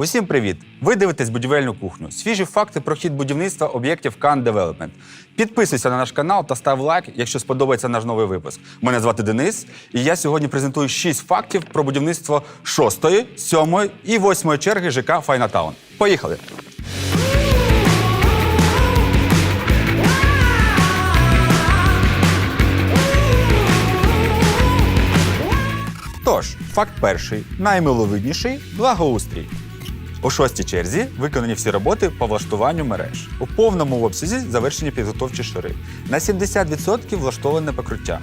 Усім привіт! Ви дивитесь будівельну кухню. Свіжі факти про хід будівництва об'єктів Can Development. Підписуйся на наш канал та став лайк, якщо сподобається наш новий випуск. Мене звати Денис, і я сьогодні презентую 6 фактів про будівництво 6, 7 і 8 черги ЖК Файнатаун. Поїхали! Тож, факт перший, наймиловидніший благоустрій. У шостій черзі виконані всі роботи по влаштуванню мереж. У повному обсязі завершені підготовчі шари. На 70% влаштоване покриття.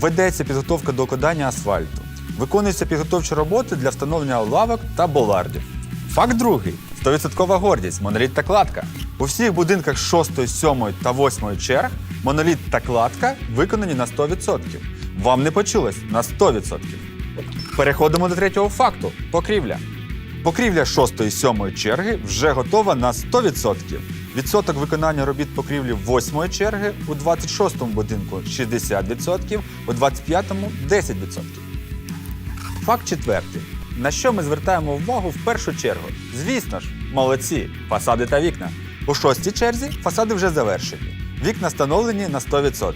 Ведеться підготовка до окладання асфальту. Виконуються підготовчі роботи для встановлення лавок та болардів. Факт другий 100% гордість, моноліт та кладка. У всіх будинках 6, 7 та 8 черг моноліт та кладка виконані на 100%. Вам не почулось на 100%. Переходимо до третього факту покрівля. Покрівля 6 і 7 черги вже готова на 100%. Відсоток виконання робіт покрівлі 8 черги у 26 будинку 60%, у 25-му 10%. Факт четвертий. На що ми звертаємо увагу в першу чергу? Звісно ж, молодці, фасади та вікна. У шостій черзі фасади вже завершені. Вікна встановлені на 100%.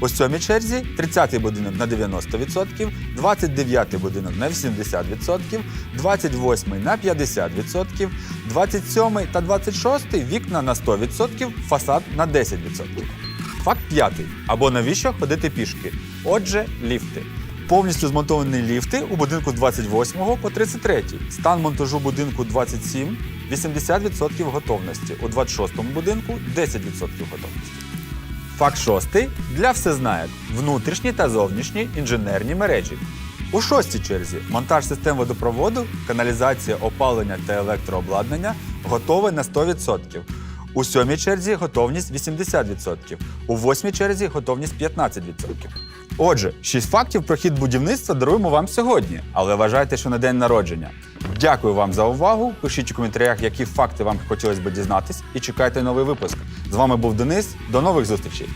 У сьомій черзі 30-й будинок на 90%, 29-й будинок на 80%, 28-й на 50%, 27-й та 26-й вікна на 100%, фасад на 10%. Факт п'ятий. Або навіщо ходити пішки? Отже, ліфти. Повністю змонтовані ліфти у будинку з 28 по 33. Стан монтажу будинку 27, 80% готовності. У 26 будинку 10% готовності. Факт шостий для всезнайок. Внутрішні та зовнішні інженерні мережі. У шостій черзі монтаж систем водопроводу, каналізація, опалення та електрообладнання готове на 100%. У сьомій черзі готовність 80%. У восьмій черзі готовність 15%. Отже, 6 фактів про хід будівництва даруємо вам сьогодні, але вважайте, що на день народження. Дякую вам за увагу. Пишіть у коментарях, які факти вам хотілося б дізнатись, і чекайте новий випуск. З вами був Денис. До нових зустрічей!